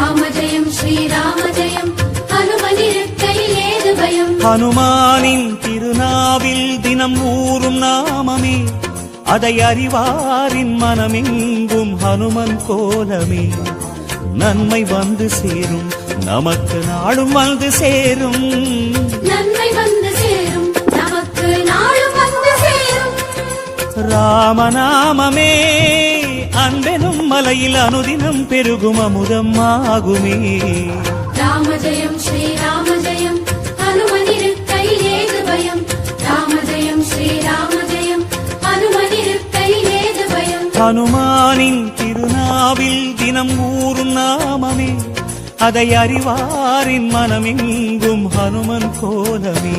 ராம ஜெயம் ஸ்ரீராம ஜெயம் ஹனுமானின் திருநாவில் தினம் ஊறும் நாமமே. அதை அறிவாரின் மனமெங்கும் ஹனுமன் கோலமே. நன்மை வந்து சேரும் நமக்கு நாளும் வந்து சேரும். ராமநாமமே. அன்பெனும் மலையில் அனுதினம் பெருகும் அமுதம் ஆகுமே. ராம ஜெயம் ஸ்ரீராம ஜெயம் ஹனுமனிருக்கையில் ஏது பயம் ராம ஜெயம் ஸ்ரீராம ஜெயம் ஹனுமனிருக்கையில் ஏது பயம் ஹனுமானின் திருநாவில் தினம் ஊறும் நாமமே. அதை அறிவாரின் மனமெங்கும் ஹனுமன் கோலமே.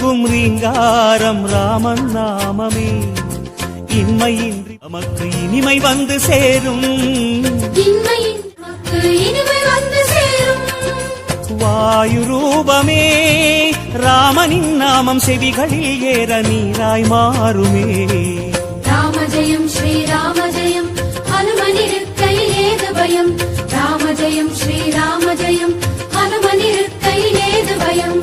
ரீங்காரம் ராமன் நாமமே. இன்மையின்றி நமக்கு இனிமை வந்து சேரும். வாயு ரூபமே ராமனின் நாமம் செவிகளில் ஏற நீராய் மாறுமே.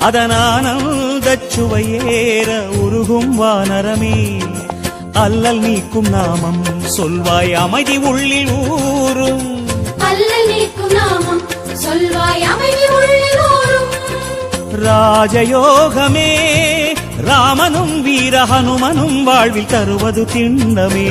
அதனானந்தச்சுவையேற உருகும் வானரமே. அல்லல் நீக்கும் நாமம் சொல்வாய் அமைதி உள்ளில் ஊரும் அல்லல் நீக்கும் நாமம் சொல்வாய் அமைதி உள்ளில் ஓரும் ராஜயோகமே ராமனும் வீர ஹனுமனும் வாழ்வில் தருவது திண்ணமே